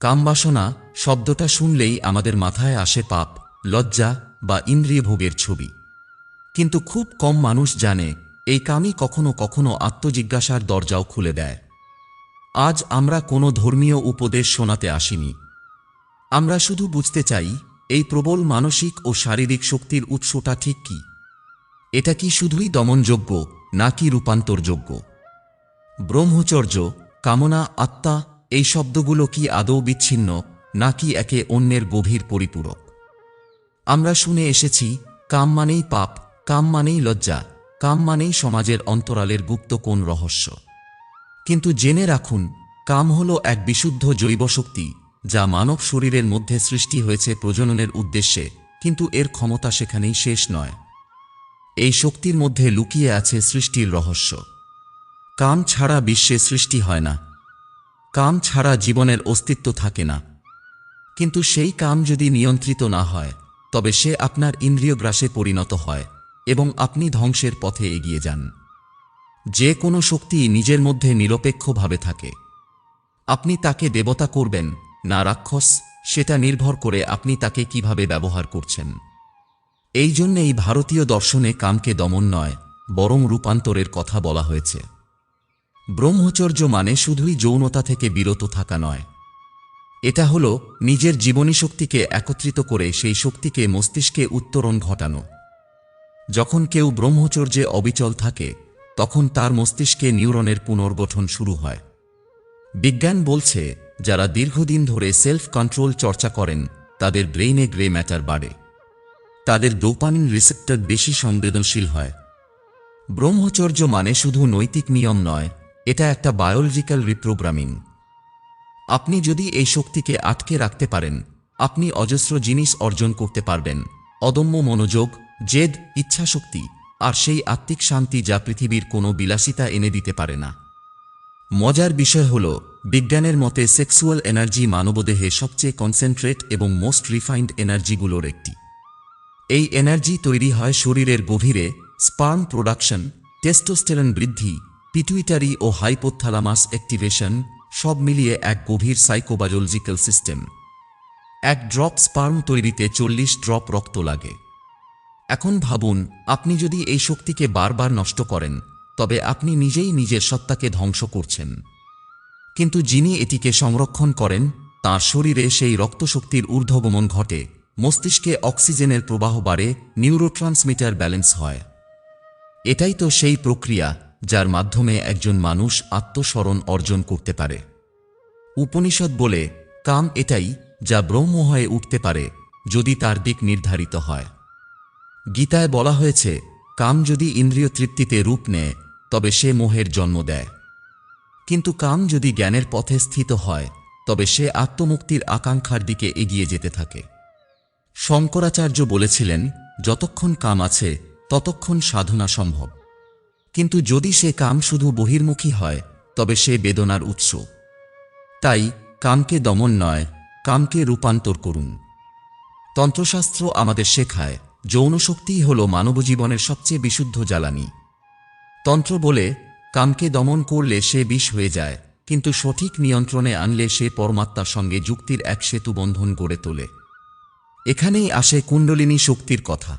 কামবাসনা শব্দটা শুনলেই আমাদের মাথায় আসে পাপ, লজ্জা বা ইন্দ্রিয় ভোগের ছবি। কিন্তু খুব কম মানুষ জানে এই কামই কখনো কখনো আত্মজিজ্ঞাসার দরজাও খুলে দেয়। আজ আমরা কোনো ধর্মীয় উপদেশ শোনাতে আসিনি। আমরা শুধু বুঝতে চাই, এই প্রবল মানসিক ও শারীরিক শক্তির উৎসটা ঠিক কি? এটা কি শুধুই দমনযোগ্য নাকি রূপান্তরযোগ্য? ব্রহ্মচর্য, কামনা আত্মা এই শব্দগুলো কি আদৌ বিচ্ছিন্ন, নাকি একে অন্যের গভীর পরিপূরক? আমরা শুনে এসেছি, কাম মানেই পাপ, কাম মানেই লজ্জা, কাম মানেই সমাজের অন্তরালের গুপ্ত কোন রহস্য। কিন্তু জেনে রাখুন, কাম হল এক বিশুদ্ধ জৈব শক্তি, যা মানব শরীরের মধ্যে সৃষ্টি হয়েছে প্রজননের উদ্দেশ্যে, কিন্তু এর ক্ষমতা সেখানেই শেষ নয়। এই শক্তির মধ্যে লুকিয়ে আছে সৃষ্টির রহস্য। কাম ছাড়া বিশ্বে সৃষ্টি হয় না। কাম ছাড়া জীবনের অস্তিত্ব থাকে না। কিন্তু সেই কাম যদি নিয়ন্ত্রিত না হয়, তবে সে আপনার ইন্দ্রিয় গ্রাসে পরিণত হয় এবং আপনি ধ্বংসের পথে এগিয়ে যান। যে কোনো শক্তি নিজের মধ্যে নিরপেক্ষভাবে থাকে। আপনি তাকে দেবতা করবেন, না রাক্ষস, সেটা নির্ভর করে আপনি তাকে কীভাবে ব্যবহার করছেন। এই জন্যেই ভারতীয় দর্শনে কামকে দমন নয়, বরং রূপান্তরের কথা বলা হয়েছে। ব্রহ্মচর্য মানে শুধুই যৌনতা থেকে বিরত থাকা নয়। এটা হল নিজের জীবনী শক্তিকে একত্রিত করে সেই শক্তিকে মস্তিষ্কে উত্তরণ ঘটানো। যখন কেউ ব্রহ্মচর্যে অবিচল থাকে, তখন তার মস্তিষ্কে নিউরনের পুনর্গঠন শুরু হয়। বিজ্ঞান বলছে, যারা দীর্ঘদিন ধরে সেলফ কন্ট্রোল চর্চা করেন, তাদের ব্রেইনে গ্রে ম্যাটার বাড়ে। তাদের ডোপামিন রিসেপ্টর বেশি সংবেদনশীল হয়। ব্রহ্মচর্য মানে শুধু নৈতিক নিয়ম নয় এটা একটা বায়োলজিক্যাল রিপ্রোগ্রামিং আপনি যদি এই শক্তিকে আটকে রাখতে পারেন, আপনি অজস্র জিনিস অর্জন করতে পারবেন। অদম্য মনোযোগ, জেদ, ইচ্ছাশক্তি, আর সেই আত্মিক শান্তি যা পৃথিবীর কোনো বিলাসিতা এনে দিতে পারে না। মজার বিষয় হল, বিজ্ঞানের মতে সেক্সুয়াল এনার্জি মানবদেহে সবচেয়ে কনসেন্ট্রেট এবং মোস্ট রিফাইন্ড এনার্জিগুলোর একটি। এই এনার্জি তৈরি হয় শরীরের গভীরে স্পার্ম প্রোডাকশন টেস্টোস্টেরন বৃদ্ধি পিটুইটারি ও হাইপোথ্যালামাস অ্যাক্টিভেশন সব মিলিয়ে এক গভীর সাইকোবায়োলজিক্যাল সিস্টেম এক ড্রপ স্পার্ম তৈরিতে চল্লিশ ড্রপ রক্ত লাগে। এখন ভাবুন, আপনি যদি এই শক্তিকে বারবার নষ্ট করেন, তবে আপনি নিজেই নিজের সত্তাকে ধ্বংস করছেন। কিন্তু যিনি এটিকে সংরক্ষণ করেন, তাঁর শরীরে সেই রক্তশক্তির ঊর্ধ্বগমন ঘটে, মস্তিষ্কে অক্সিজেনের প্রবাহ বাড়ে নিউরোট্রান্সমিটার ব্যালেন্স হয়। এটাই তো সেই প্রক্রিয়া যার মাধ্যমে একজন মানুষ আত্মস্মরণ অর্জন করতে পারে। উপনিষদ বলে, কাম এটাই যা ব্রহ্ম হয়ে উঠতে পারে যদি তার দিক নির্ধারিত হয়। গীতায় বলা হয়েছে, কাম যদি ইন্দ্রিয় তৃপ্তিতে রূপ নেয়, তবে সে মোহের জন্ম দেয়। কিন্তু কাম যদি জ্ঞানের পথে স্থিত হয়, তবে সে আত্মমুক্তির আকাঙ্ক্ষার দিকে এগিয়ে যেতে থাকে। শঙ্করাচার্য বলেছিলেন, যতক্ষণ কাম আছে, ততক্ষণ সাধনা সম্ভব। কিন্তু যদি সে কাম শুধু বহির্মুখী হয়, তবে সে বেদনার উৎস। তাই কামকে দমন নয়, কামকে রূপান্তর করুন। তন্ত্রশাস্ত্র আমাদের শেখায় যৌনশক্তিই হল মানবজীবনের সবচেয়ে বিশুদ্ধ জ্বালানি। তন্ত্র বলে, কামকে দমন করলে সে বিষ হয়ে যায়, কিন্তু সঠিক নিয়ন্ত্রণে আনলে সে পরমাত্মার সঙ্গে যুক্তির এক সেতু বন্ধন গড়ে তোলে। এখানেই আসে কুণ্ডলিনী শক্তির কথা।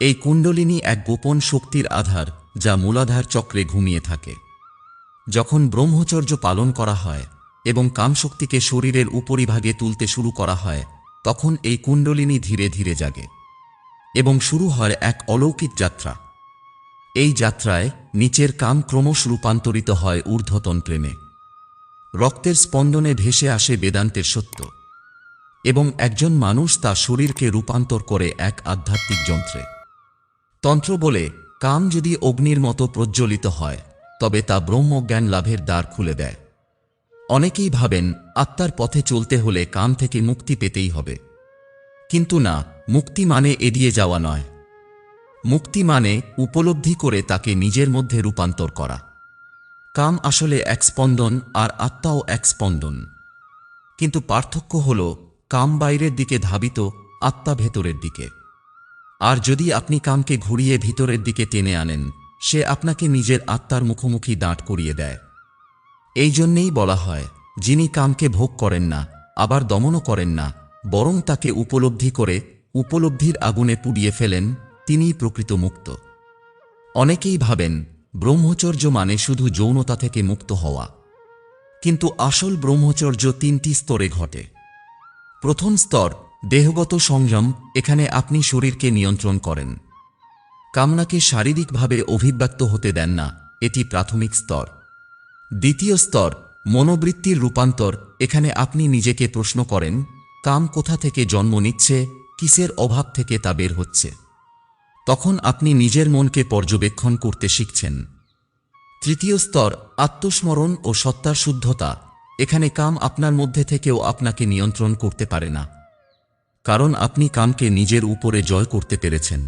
এই কুণ্ডলিনী এক গোপন শক্তির আধার যা মূলাধার চক্রে ঘুমিয়ে থাকে। যখন ব্রহ্মচর্য পালন করা হয় এবং কামশক্তিকে শরীরের উপরিভাগে তুলতে শুরু করা হয়, তখন এই কুণ্ডলিনী ধীরে ধীরে জাগে এবং শুরু হয় এক অলৌকিক যাত্রা। এই যাত্রায় নিচের কাম ক্রমশ রূপান্তরিত হয় ঊর্ধ্বতন প্রেমে। রক্তের স্পন্দনে ভেসে আসে বেদান্তের সত্য এবং একজন মানুষ তার শরীরকে রূপান্তর করে এক আধ্যাত্মিক যন্ত্রে। তন্ত্র বলে কাম যদি অগ্নির মতো প্রজ্বলিত হয়, তবে তা ব্রহ্মজ্ঞান লাভের দ্বার খুলে দেয়। অনেকেই ভাবেন, আত্মার পথে চলতে হলে কাম থেকে মুক্তি পেতেই হবে। কিন্তু না, মুক্তি মানে এড়িয়ে যাওয়া নয়। মুক্তি মানে উপলব্ধি করে তাকে নিজের মধ্যে রূপান্তর করা। কাম আসলে এক স্পন্দন আর আত্মাও এক স্পন্দন। কিন্তু পার্থক্য হল, কাম বাইরের দিকে ধাবিত, আত্মা ভেতরের দিকে। আর যদি আপনি কামকে ঘুরিয়ে ভিতরের দিকে টেনে আনেন, সে আপনাকে নিজের আত্মার মুখোমুখি দাঁড় করিয়ে দেয়। এই জন্যেই বলা হয়, যিনি কামকে ভোগ করেন না, আবার দমনও করেন না, বরং তাকে উপলব্ধি করে, উপলব্ধির আগুনে পুড়িয়ে ফেলেন, তিনিই প্রকৃত মুক্ত। অনেকেই ভাবেন, ব্রহ্মচর্য মানে শুধু যৌনতা থেকে মুক্ত হওয়া। কিন্তু আসল ব্রহ্মচর্য তিনটি স্তরে ঘটে। প্রথম স্তর দেহগত সংযম এখানে আপনি শরীরকে নিয়ন্ত্রণ করেন। কামনাকে শারীরিকভাবে অভিব্যক্ত হতে দেন না, এটি প্রাথমিক স্তর। দ্বিতীয় স্তর, মনোবৃত্তির রূপান্তর, এখানে আপনি নিজেকে প্রশ্ন করেন, কাম কোথা থেকে জন্ম নিচ্ছে, কিসের অভাব থেকে তা বের হচ্ছে। তখন আপনি নিজের মনকে পর্যবেক্ষণ করতে শিখছেন। তৃতীয় স্তর, আত্মস্মরণ ও সত্তার শুদ্ধতা, এখানে কাম আপনার মধ্যে থেকেও আপনাকে নিয়ন্ত্রণ করতে পারে না। কারণ আপনি কামকে নিজের উপরে জয় করতে পেরেছেন।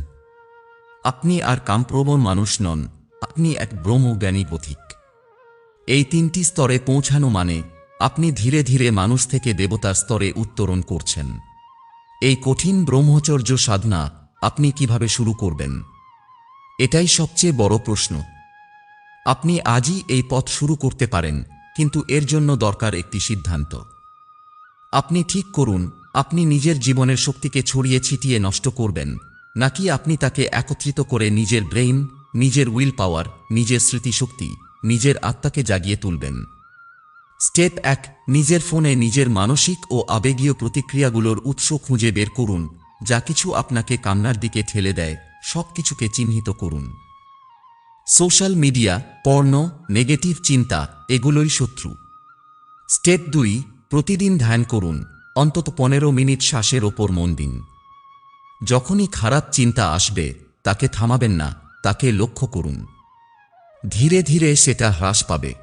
আপনি আর কামপ্রবণ মানুষ নন, আপনি এক ব্রহ্মজ্ঞানী পথিক। এই তিনটি স্তরে পৌঁছানো মানে আপনি ধীরে ধীরে মানুষ থেকে দেবতার স্তরে উত্তরণ করছেন। এই কঠিন ব্রহ্মচর্য সাধনা আপনি কীভাবে শুরু করবেন? এটাই সবচেয়ে বড় প্রশ্ন। আপনি আজই এই পথ শুরু করতে পারেন, কিন্তু এর জন্য দরকার একটি সিদ্ধান্ত। আপনি ঠিক করুন আপনি নিজের জীবনের শক্তিকে ছড়িয়ে ছিটিয়ে নষ্ট করবেন, নাকি আপনি তাকে একত্রিত করে নিজের ব্রেইন, নিজের উইল পাওয়ার, নিজের স্মৃতিশক্তি, নিজের আত্মাকে জাগিয়ে তুলবেন? স্টেপ এক, নিজের ফোনে নিজের মানসিক ও আবেগীয় প্রতিক্রিয়াগুলোর উৎস খুঁজে বের করুন, যা কিছু আপনাকে কান্নার দিকে ঠেলে দেয়, সব কিছুকে চিহ্নিত করুন। সোশ্যাল মিডিয়া, পর্ণ, নেগেটিভ চিন্তা, এগুলোই শত্রু। স্টেপ দুই, প্রতিদিন ধ্যান করুন। অন্তত পনেরো মিনিট শ্বাসের ওপর মন দিন। যখনই খারাপ চিন্তা আসবে, তাকে থামাবেন না, তাকে লক্ষ্য করুন। ধীরে ধীরে সেটা হ্রাস পাবে।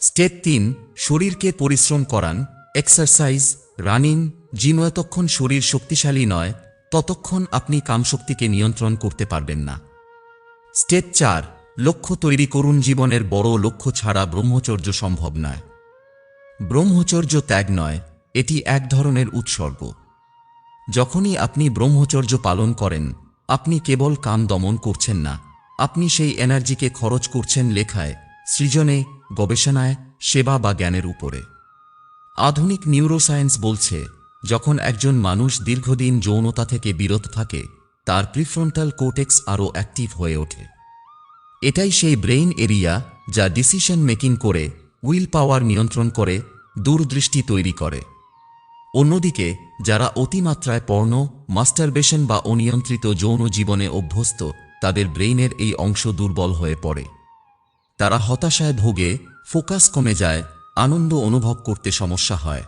স্টেপ তিন, শরীরকে পরিশ্রম করান। এক্সারসাইজ, রানিং, জিম যতক্ষণ শরীর শক্তিশালী নয়, ততক্ষণ আপনি কামশক্তিকে নিয়ন্ত্রণ করতে পারবেন না। স্টেপ চার, লক্ষ্য তৈরি করুন জীবনের বড় লক্ষ্য ছাড়া ব্রহ্মচর্য সম্ভব নয়। ব্রহ্মচর্য ত্যাগ নয় এটি এক ধরনের উৎসর্গ। যখনই আপনি ব্রহ্মচর্য পালন করেন, আপনি কেবল কাম দমন করছেন না। আপনি সেই এনার্জিকে খরচ করছেন লেখায়, সৃজনে, গবেষণায়, সেবা বা জ্ঞানের উপরে। আধুনিক নিউরোসায়েন্স বলছে, যখন একজন মানুষ দীর্ঘদিন যৌনতা থেকে বিরত থাকে, তার প্রিফ্রন্টাল কোটেক্স আরও অ্যাক্টিভ হয়ে ওঠে। এটাই সেই ব্রেইন এরিয়া যা ডিসিশন মেকিং করে, উইল পাওয়ার নিয়ন্ত্রণ করে, দূরদৃষ্টি তৈরি করে। অন্যদিকে, যারা অতিমাত্রায় পর্ণ, মাস্টারবেশন বা অনিয়ন্ত্রিত যৌন জীবনে অভ্যস্ত, তাদের ব্রেইনের এই অংশ দুর্বল হয়ে পড়ে। তারা হতাশায় ভোগে, ফোকাস কমে যায়, আনন্দ অনুভব করতে সমস্যা হয়।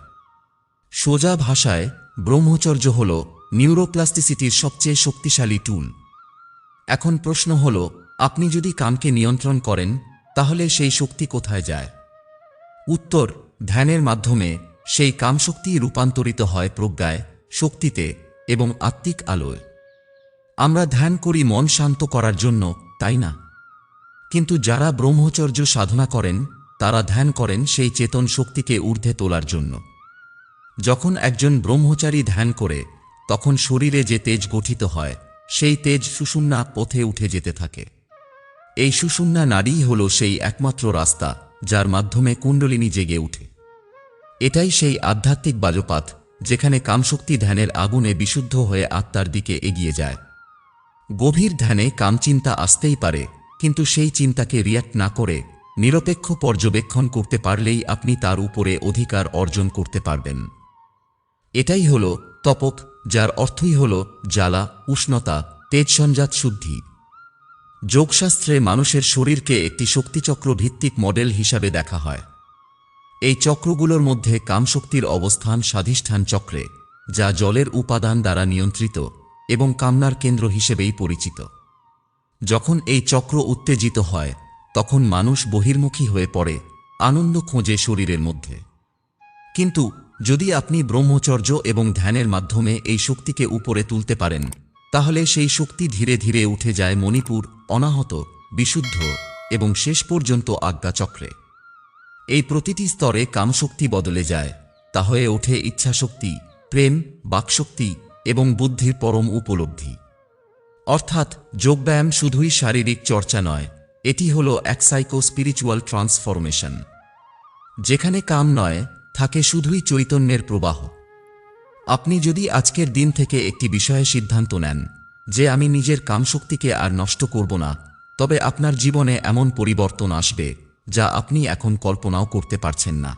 সোজা ভাষায়, ব্রহ্মচর্য হল নিউরোপ্লাস্টিসিটির সবচেয়ে শক্তিশালী টুল এখন প্রশ্ন হল, আপনি যদি কামকে নিয়ন্ত্রণ করেন, তাহলে সেই শক্তি কোথায় যায়? উত্তর, ধ্যানের মাধ্যমে সেই কামশক্তি রূপান্তরিত হয় প্রজ্ঞায়, শক্তিতে এবং আত্মিক আলোয়। আমরা ধ্যান করি মন শান্ত করার জন্য, তাই না? কিন্তু যারা ব্রহ্মচর্য সাধনা করেন, তারা ধ্যান করেন সেই চেতন শক্তিকে ঊর্ধ্বে তোলার জন্য। যখন একজন ব্রহ্মচারী ধ্যান করে, তখন শরীরে যে তেজ গঠিত হয়, সেই তেজ সুষুম্না পথে উঠে যেতে থাকে। এই সুষুম্না নারীই হল সেই একমাত্র রাস্তা, যার মাধ্যমে কুণ্ডলিনী জেগে উঠে। এটাই সেই আধ্যাত্মিক বাজপাত যেখানে কামশক্তি ধ্যানের আগুনে বিশুদ্ধ হয়ে আত্মার দিকে এগিয়ে যায়। গভীর ধ্যানে কামচিন্তা আসতেই পারে, কিন্তু সেই চিন্তাকে রিয়াক্ট না করে, নিরপেক্ষ পর্যবেক্ষণ করতে পারলেই আপনি তার উপরে অধিকার অর্জন করতে পারবেন। এটাই হল তপক, যার অর্থই হল জ্বালা, উষ্ণতা তেজসঞ্জাত শুদ্ধি। যোগশাস্ত্রে মানুষের শরীরকে একটি শক্তিচক্র ভিত্তিক মডেল হিসাবে দেখা হয়। এই চক্রগুলোর মধ্যে কামশক্তির অবস্থান স্বাধিষ্ঠান চক্রে, যা জলের উপাদান দ্বারা নিয়ন্ত্রিত এবং কামনার কেন্দ্র হিসেবেই পরিচিত। যখন এই চক্র উত্তেজিত হয়, তখন মানুষ বহির্মুখী হয়ে পড়ে আনন্দ খোঁজে শরীরের মধ্যে। কিন্তু যদি আপনি ব্রহ্মচর্য এবং ধ্যানের মাধ্যমে এই শক্তিকে উপরে তুলতে পারেন, তাহলে সেই শক্তি ধীরে ধীরে উঠে যায় মণিপুর অনাহত, বিশুদ্ধ এবং শেষ পর্যন্ত আজ্ঞাচক্রে। এই প্রতিটি স্তরে কামশক্তি বদলে যায়। তা হয়ে ওঠে ইচ্ছাশক্তি, প্রেম, বাকশক্তি এবং বুদ্ধির পরম উপলব্ধি। অর্থাৎ যোগব্যায়াম শুধুই শারীরিক চর্চা নয়, এটি হল এক সাইকো স্পিরিচুয়াল ট্রান্সফরমেশন যেখানে কাম নয়, থাকে শুধুই চৈতন্যের প্রবাহ। আপনি যদি আজকের দিন থেকে একটি বিষয়ে সিদ্ধান্ত নেন যে আমি নিজের কামশক্তিকে আর নষ্ট করব না, তবে আপনার জীবনে এমন পরিবর্তন আসবে। যা আপনি এখন কল্পনাও করতে পারছেন না।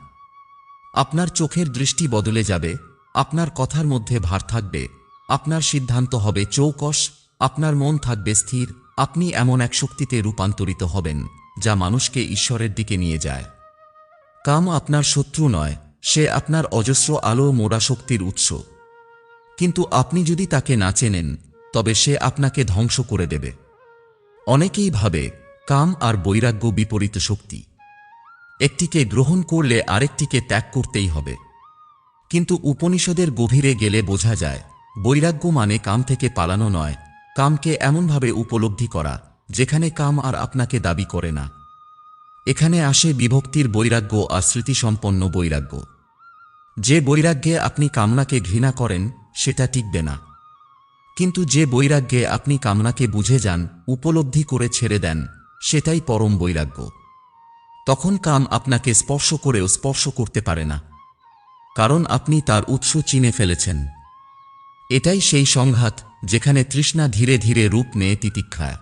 আপনার চোখের দৃষ্টি বদলে যাবে, আপনার কথার মধ্যে ভার থাকবে, আপনার সিদ্ধান্ত হবে চৌকস, আপনার মন থাকবে স্থির, আপনি এমন এক শক্তিতে রূপান্তরিত হবেন, যা মানুষকে ঈশ্বরের দিকে নিয়ে যায়। কাম আপনার শত্রু নয়, সে আপনার অজস্র আলো মোড়া শক্তির উৎস। কিন্তু আপনি যদি তাকে না চেনেন, তবে সে আপনাকে ধ্বংস করে দেবে। অনেকেই ভাবে কাম আর বৈরাগ্য বিপরীত শক্তি। একটিকে গ্রহণ করলে আরেকটিকে ত্যাগ করতেই হবে। কিন্তু উপনিষদের গভীরে গেলে বোঝা যায়, বৈরাগ্য মানে কাম থেকে পালানো নয়, কামকে এমনভাবে উপলব্ধি করা, যেখানে কাম আর আপনাকে দাবি করে না। এখানে আসে বিভক্তির বৈরাগ্য আর স্মৃতিসম্পন্ন বৈরাগ্য। যে বৈরাগ্যে আপনি কামনাকে ঘৃণা করেন, সেটা টিকবে না। কিন্তু যে বৈরাগ্যে আপনি কামনাকে বুঝে যান, উপলব্ধি করে ছেড়ে দেন সেটাই পরম বৈরাগ্য। তখন কাম আপনাকে স্পর্শ করেও স্পর্শ করতে পারে না। কারণ আপনি তার উৎস চিনে ফেলেছেন। এটাই সেই সংঘাত যেখানে তৃষ্ণা ধীরে ধীরে রূপ নেয় তিতিক্ষা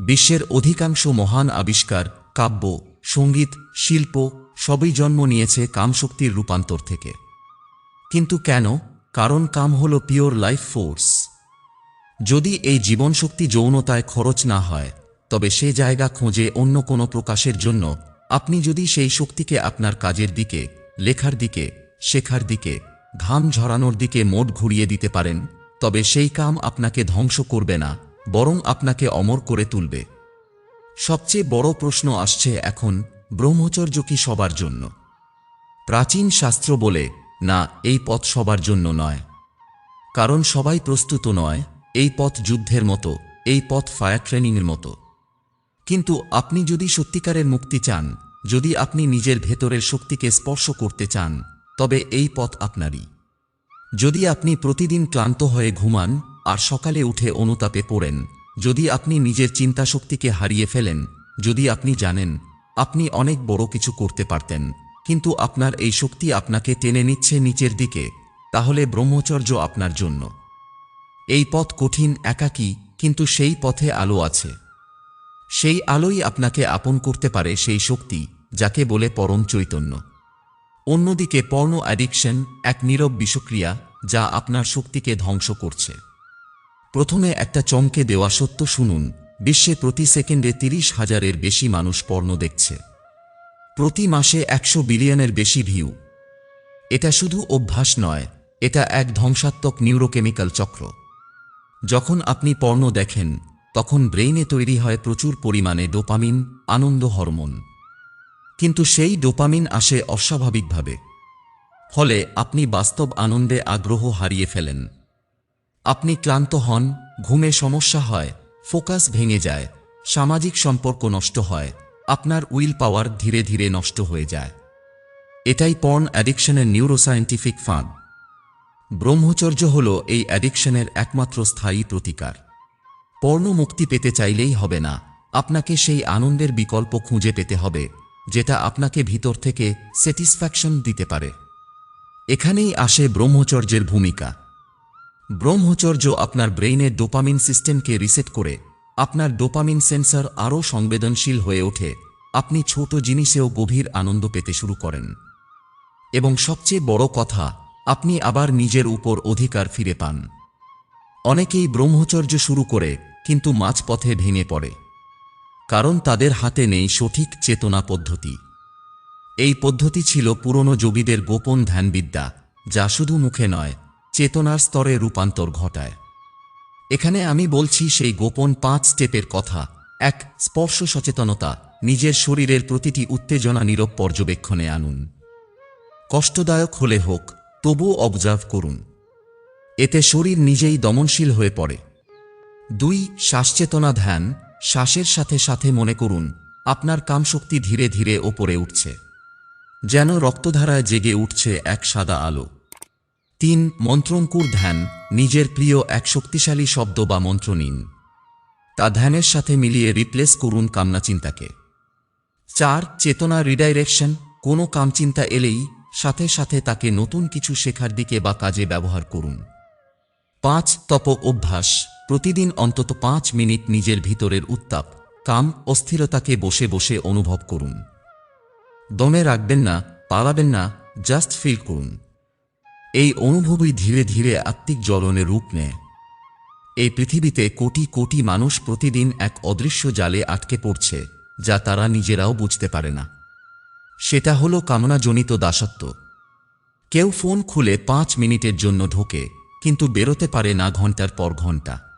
বিশ্বের অধিকাংশ মহান আবিষ্কার, কাব্য, সংগীত, শিল্প সবই জন্ম নিয়েছে কামশক্তির রূপান্তর থেকে। কিন্তু কেন? কারণ কাম হল পিওর লাইফ ফোর্স। যদি এই জীবনশক্তি যৌনতায় খরচ না হয় তবে সে জায়গা খোঁজে অন্য কোনো প্রকাশের জন্য। আপনি যদি সেই শক্তিকে আপনার কাজের দিকে, লেখার দিকে, শেখার দিকে, ঘাম ঝরানোর দিকে মোট ঘুরিয়ে দিতে পারেন, তবে সেই কাম আপনাকে ধ্বংস করবে না, বরং আপনাকে অমর করে তুলবে। সবচেয়ে বড় প্রশ্ন আসছে এখন ব্রহ্মচর্য কি সবার জন্য? প্রাচীন শাস্ত্র বলে, না, এই পথ সবার জন্য নয়। কারণ সবাই প্রস্তুত নয়, এই পথ যুদ্ধের মতো, এই পথ ফায়ার ট্রেনিংয়ের মতো। কিন্তু আপনি যদি সত্যিকারের মুক্তি চান, যদি আপনি নিজের ভেতরের শক্তিকে স্পর্শ করতে চান, তবে এই পথ আপনারই। যদি আপনি প্রতিদিন ক্লান্ত হয়ে ঘুমান আর সকালে উঠে অনুতাপে পড়েন, যদি আপনি নিজের চিন্তা শক্তিকে হারিয়ে ফেলেন, যদি আপনি জানেন, আপনি অনেক বড় কিছু করতে পারতেন, কিন্তু আপনার এই শক্তি আপনাকে টেনে নিচ্ছে নিচের দিকে, তাহলে ব্রহ্মচর্য আপনার জন্য। এই পথ কঠিন, একাকী, কিন্তু সেই পথে আলো আছে। সেই আলোই আপনাকে আপন করতে পারে সেই শক্তি, যাকে বলে পরম চৈতন্য। অন্যদিকে পর্ণ অ্যাডিকশন এক নীরব বিষক্রিয়া, যা আপনার শক্তিকে ধ্বংস করছে। প্রথমে একটা চমকে দেওয়া সত্য শুনুন, বিশ্বে প্রতি সেকেন্ডে তিরিশ হাজারের বেশি মানুষ পর্ণ দেখছে। প্রতি মাসে একশো বিলিয়নের বেশি ভিউ। এটা শুধু অভ্যাস নয়, এটা এক ধ্বংসাত্মক নিউরোকেমিক্যাল চক্র। যখন আপনি পর্ণ দেখেন তখন ব্রেইনে তৈরি হয় প্রচুর পরিমাণে ডোপামিন, আনন্দ হরমোন। কিন্তু সেই ডোপামিন আসে অস্বাভাবিকভাবে। ফলে আপনি বাস্তব আনন্দে আগ্রহ হারিয়ে ফেলেন। আপনি ক্লান্ত হন, ঘুমে সমস্যা হয়, ফোকাস ভেঙে যায়, সামাজিক সম্পর্ক নষ্ট হয়, আপনার উইল পাওয়ার ধীরে ধীরে নষ্ট হয়ে যায়। এটাই পর্ন অ্যাডিকশনের নিউরোসায়েন্টিফিক ফান ব্রহ্মচর্য হল এই অ্যাডিকশনের একমাত্র স্থায়ী প্রতিকার। পর্ণ মুক্তি পেতে চাইলেই হবে না। আপনাকে সেই আনন্দের বিকল্প খুঁজে পেতে হবে, যেটা আপনাকে ভিতর থেকে স্যাটিসফ্যাকশন দিতে পারে। এখানেই আসে ব্রহ্মচর্যের ভূমিকা। ব্রহ্মচর্য আপনার ব্রেইনের ডোপামিন সিস্টেমকে রিসেট করে, আপনার ডোপামিন সেন্সর আরও সংবেদনশীল হয়ে ওঠে, আপনি ছোট জিনিসেও গভীর আনন্দ পেতে শুরু করেন। এবং সবচেয়ে বড় কথা, আপনি আবার নিজের উপর অধিকার ফিরে পান। অনেকেই ব্রহ্মচর্য শুরু করে কিন্তু মাঝপথে ভেঙে পড়ে, কারণ তাদের হাতে নেই সঠিক চেতনা পদ্ধতি। এই পদ্ধতি ছিল পুরনো যোগীদের গোপন ধ্যানবিদ্যা, যা শুধু মুখে নয়, চেতনার স্তরে রূপান্তর ঘটায়। এখানে আমি বলছি সেই গোপন পাঁচ স্টেপের কথা, এক, স্পর্শ সচেতনতা, নিজের শরীরের প্রতিটি উত্তেজনা নীরব পর্যবেক্ষণে আনুন। কষ্টদায়ক হলে হোক, তবুও অবজার্ভ করুন। এতে শরীর নিজেই দমনশীল হয়ে পড়ে। দুই, শ্বাসচেতনা ধ্যান, শ্বাসের সাথে সাথে মনে করুন, আপনার কামশক্তি ধীরে ধীরে ওপরে উঠছে। যেন রক্তধারায় জেগে উঠছে এক সাদা আলো। তিন মন্ত্রঙ্কুর ধ্যান, নিজের প্রিয় এক শক্তিশালী শব্দ বা মন্ত্র নিন। তা ধ্যানের সাথে মিলিয়ে রিপ্লেস করুন কামনা চিন্তাকে চার, চেতনা রিডাইরেকশন, কোনো কামচিন্তা এলেই সাথে সাথে তাকে নতুন কিছু শেখার দিকে বা কাজে ব্যবহার করুন। পাঁচ, তপ অভ্যাস প্রতিদিন অন্তত পাঁচ মিনিট নিজের ভিতরের উত্তাপ, কাম অস্থিরতাকে বসে বসে অনুভব করুন। দমে রাখবেন না, পালাবেন না, জাস্ট ফিল করুন। এই অনুভবই ধীরে ধীরে আত্মিক জ্বলনে রূপ নেয়। এই পৃথিবীতে কোটি কোটি মানুষ প্রতিদিন এক অদৃশ্য জালে আটকে পড়ছে, যা তারা নিজেরাও বুঝতে পারে না। সেটা হলো কামনাজনিত দাসত্ব। কেউ ফোন খুলে পাঁচ মিনিটের জন্য ঢোকে, কিন্তু বেরোতে পারে না ঘণ্টার পর ঘণ্টা।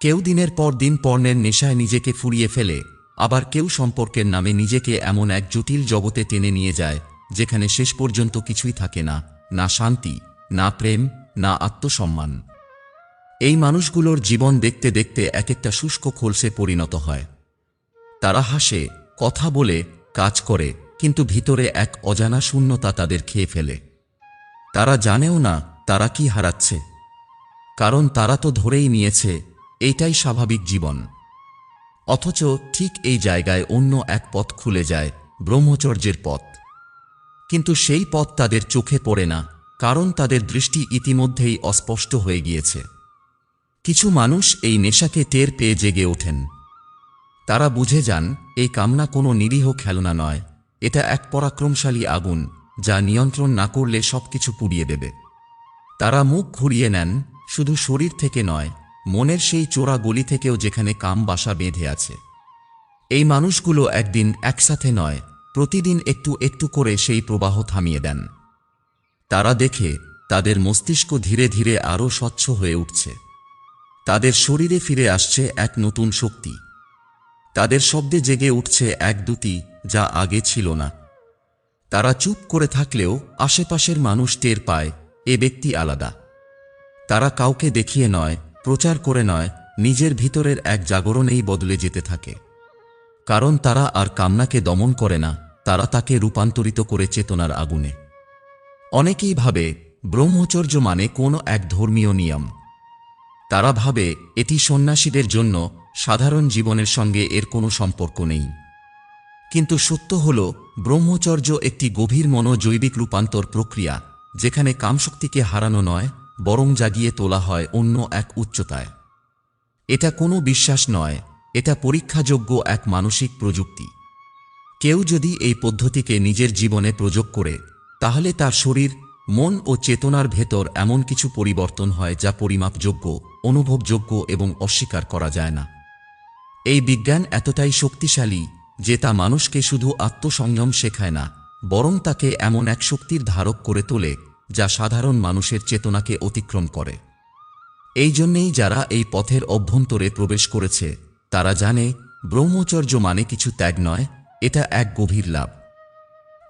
কেউ দিনের পর দিন পর্ণের নেশায় নিজেকে ফুরিয়ে ফেলে, আবার কেউ সম্পর্কের নামে নিজেকে এমন এক জটিল জগতে টেনে নিয়ে যায়, যেখানে শেষ পর্যন্ত কিছুই থাকে না না শান্তি, না প্রেম, না আত্মসম্মান। এই মানুষগুলোর জীবন দেখতে দেখতে এক একটা শুষ্ক খোলসে পরিণত হয়। তারা হাসে, কথা বলে, কাজ করে, কিন্তু ভিতরে এক অজানা শূন্যতা তাদের খেয়ে ফেলে। তারা জানেও না তারা কি হারাচ্ছে। কারণ তারা তো ধরেই নিয়েছে এইটাই স্বাভাবিক জীবন। অথচ ঠিক এই জায়গায় অন্য এক পথ খুলে যায়, ব্রহ্মচর্যের পথ। কিন্তু সেই পথ তাদের চোখে পড়ে না, কারণ তাদের দৃষ্টি ইতিমধ্যেই অস্পষ্ট হয়ে গিয়েছে। কিছু মানুষ এই নেশাকে টের পেয়ে জেগে ওঠেন। তারা বুঝে যান, এই কামনা কোনো নিরীহ খেলনা নয়, এটা এক পরাক্রমশালী আগুন, যা নিয়ন্ত্রণ না করলে সবকিছু পুড়িয়ে দেবে। তারা মুখ ঘুরিয়ে নেন, শুধু শরীর থেকে নয় মনের সেই চোরা গলি থেকেও যেখানে কাম বাসা বেঁধে আছে। এই মানুষগুলো একদিন একসাথে নয়, প্রতিদিন একটু একটু করে সেই প্রবাহ থামিয়ে দেন। তারা দেখে তাদের মস্তিষ্ক ধীরে ধীরে আরও স্বচ্ছ হয়ে উঠছে। তাদের শরীরে ফিরে আসছে এক নতুন শক্তি। তাদের শব্দে জেগে উঠছে এক দুটি যা আগে ছিল না। তারা চুপ করে থাকলেও আশেপাশের মানুষ টের পায়, এ ব্যক্তি আলাদা। তারা কাউকে দেখিয়ে নয় প্রচার করে নয়, নিজের ভিতরের এক জাগরণেই বদলে যেতে থাকে। কারণ তারা আর কামনাকে দমন করে না, তারা তাকে রূপান্তরিত করে চেতনার আগুনে। অনেকেই ভাবে, ব্রহ্মচর্য মানে কোনো এক ধর্মীয় নিয়ম। তারা ভাবে, এটি সন্ন্যাসীদের জন্য সাধারণ জীবনের সঙ্গে এর কোনো সম্পর্ক নেই। কিন্তু সত্য হল, ব্রহ্মচর্য একটি গভীর মনোজৈবিক রূপান্তর প্রক্রিয়া, যেখানে কামশক্তিকে হারানো নয় বরং জাগিয়ে তোলা হয় অন্য এক উচ্চতায়। এটা কোনো বিশ্বাস নয়, এটা পরীক্ষাযোগ্য এক মানসিক প্রযুক্তি। কেউ যদি এই পদ্ধতিকে নিজের জীবনে প্রয়োগ করে, তাহলে তার শরীর, মন ও চেতনার ভেতর এমন কিছু পরিবর্তন হয় যা পরিমাপযোগ্য, অনুভবযোগ্য এবং অস্বীকার করা যায় না। এই বিজ্ঞান এতটাই শক্তিশালী যে তা মানুষকে শুধু আত্মসংযম শেখায় না, বরং তাকে এমন এক শক্তির ধারক করে তোলে যা সাধারণ মানুষের চেতনাকে অতিক্রম করে। এই জন্যেই যারা এই পথের অভ্যন্তরে প্রবেশ করেছে, তারা জানে ব্রহ্মচর্য মানে কিছু ত্যাগ নয়, এটা এক গভীর লাভ।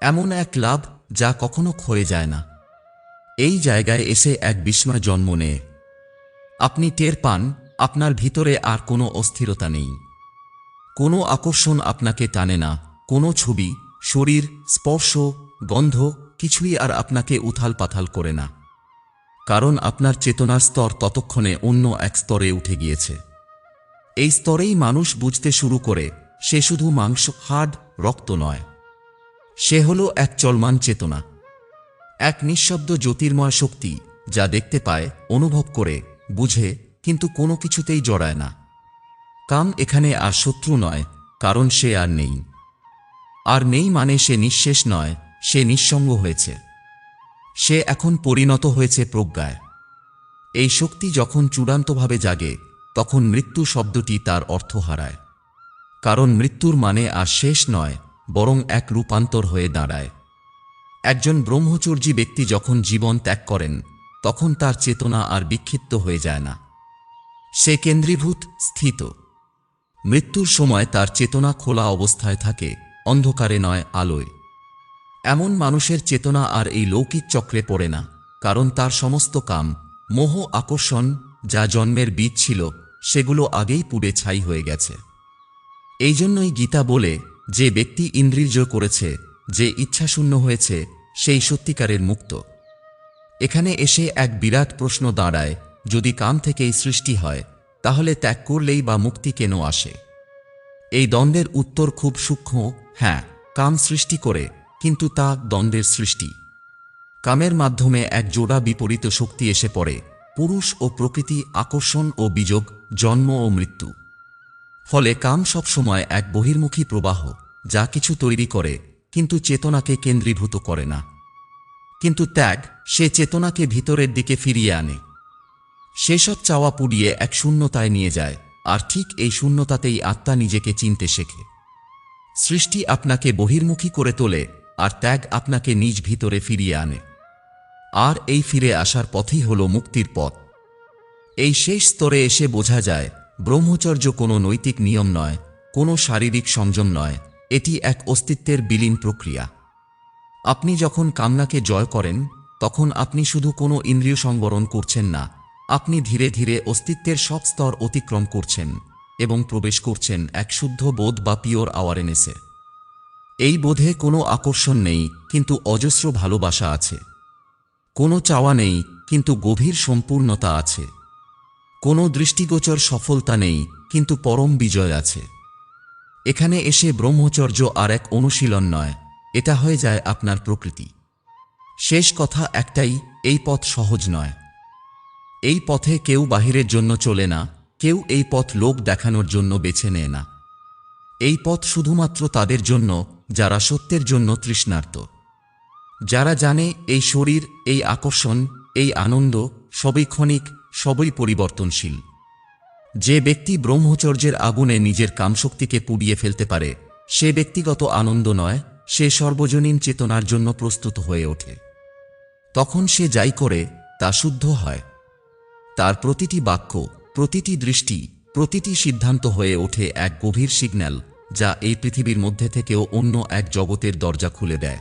এমন এক লাভ যা কখনো ক্ষয়ে যায় না। এই জায়গায় এসে এক বিস্ময় জন্ম নেয়। আপনি টের পান, আপনার ভিতরে আর কোনো অস্থিরতা নেই। কোনো আকর্ষণ আপনাকে টানে না, কোনো ছবি, শরীর, স্পর্শ, গন্ধ কিছুই আর আপনাকে উথাল পাথাল করে না। কারণ আপনার চেতনার স্তর ততক্ষণে অন্য এক স্তরে উঠে গিয়েছে। এই স্তরেই মানুষ বুঝতে শুরু করে, সে শুধু মাংস, হাড়, রক্ত নয়। সে হল এক চলমান চেতনা। এক নিঃশব্দ জ্যোতির্ময় শক্তি যা দেখতে পায়, অনুভব করে, বুঝে, কিন্তু কোনো কিছুতেই জড়ায় না। কাম এখানে আর শত্রু নয়, কারণ সে আর নেই। আর নেই মানে সে নিঃশেষ নয় সে নিঃসঙ্গ হয়েছে। সে এখন পরিণত হয়েছে প্রজ্ঞায়। এই শক্তি যখন চূড়ান্তভাবে জাগে, তখন মৃত্যু শব্দটি তার অর্থ হারায়। কারণ মৃত্যুর মানে আর শেষ নয়, বরং এক রূপান্তর হয়ে দাঁড়ায়। একজন ব্রহ্মচর্যী ব্যক্তি যখন জীবন ত্যাগ করেন, তখন তার চেতনা আর বিক্ষিপ্ত হয়ে যায় না। সে কেন্দ্রীভূত, স্থিত। মৃত্যুর সময় তার চেতনা খোলা অবস্থায় থাকে, অন্ধকারে নয়, আলোয়। এমন মানুষের চেতনা আর এই লৌকিক চক্রে পড়ে না, কারণ তার সমস্ত কাম, মোহ, আকর্ষণ যা জন্মের বীজ ছিল, সেগুলো আগেই পুড়ে ছাই হয়ে গেছে। এই জন্যই গীতা বলে, যে ব্যক্তি ইন্দ্রিয় করেছে, যে ইচ্ছাশূন্য হয়েছে, সেই সত্যিকারের মুক্ত। এখানে এসে এক বিরাট প্রশ্ন দাঁড়ায়, যদি কাম থেকেই সৃষ্টি হয়, তাহলে ত্যাগ করলেই বা মুক্তি কেন আসে? এই দ্বন্দ্বের উত্তর খুব সূক্ষ্ম হ্যাঁ কাম সৃষ্টি করে কিন্তু তা দ্বন্দ্বের সৃষ্টি। কামের মাধ্যমে এক জোড়া বিপরীত শক্তি এসে পড়ে, পুরুষ ও প্রকৃতি আকর্ষণ ও বিযোগ, জন্ম ও মৃত্যু। ফলে কাম সবসময় এক বহির্মুখী প্রবাহ, যা কিছু তৈরি করে, কিন্তু চেতনাকে কেন্দ্রীভূত করে না। কিন্তু ত্যাগ, সে চেতনাকে ভিতরের দিকে ফিরিয়ে আনে। সেসব চাওয়া পুড়িয়ে এক শূন্যতায় নিয়ে যায়, আর ঠিক এই শূন্যতাতেই আত্মা নিজেকে চিনতে শেখে। সৃষ্টি আপনাকে বহির্মুখী করে তোলে আর ত্যাগ আপনাকে নিজ ভিতরে ফিরিয়ে আনে। আর এই ফিরে আসার পথই হল মুক্তির পথ। এই শেষ স্তরে এসে বোঝা যায়, ব্রহ্মচর্য কোনো নৈতিক নিয়ম নয়, কোনো শারীরিক সংযম নয়, এটি এক অস্তিত্বের বিলীন প্রক্রিয়া। আপনি যখন কামনাকে জয় করেন, তখন আপনি শুধু কোনো ইন্দ্রিয় সংবরণ করছেন না, আপনি ধীরে ধীরে অস্তিত্বের সব স্তর অতিক্রম করছেন এবং প্রবেশ করছেন এক শুদ্ধ বোধ বা পিওর আওয়ারনেসে। এই বোধে কোনো আকর্ষণ নেই, কিন্তু অজস্র ভালোবাসা আছে। কোনো চাওয়া নেই, কিন্তু গভীর সম্পূর্ণতা আছে। কোনো দৃষ্টিগোচর সফলতা নেই, কিন্তু পরম বিজয় আছে। এখানে এসে ব্রহ্মচর্য আর এক অনুশীলন নয়, এটা হয়ে যায় আপনার প্রকৃতি। শেষ কথা একটাই, এই পথ সহজ নয়। এই পথে কেউ বাহিরের জন্য চলে না, কেউ এই পথ লোক দেখানোর জন্য বেছে নেয় না। এই পথ শুধুমাত্র তাদের জন্য যারা সত্যের জন্য তৃষ্ণার্ত। যারা জানে এই শরীর, এই আকর্ষণ, এই আনন্দ সবই ক্ষণিক, সবই পরিবর্তনশীল। যে ব্যক্তি ব্রহ্মচর্যের আগুনে নিজের কামশক্তিকে পুড়িয়ে ফেলতে পারে, সে ব্যক্তিগত আনন্দ নয়, সে সর্বজনীন চেতনার জন্য প্রস্তুত হয়ে ওঠে। তখন সে যাই করে, তা শুদ্ধ হয়। তার প্রতিটি বাক্য, প্রতিটি দৃষ্টি, প্রতিটি সিদ্ধান্ত হয়ে ওঠে এক গভীর সিগন্যাল যা এই পৃথিবীর মধ্যে থেকেও অন্য এক জগতের দরজা খুলে দেয়।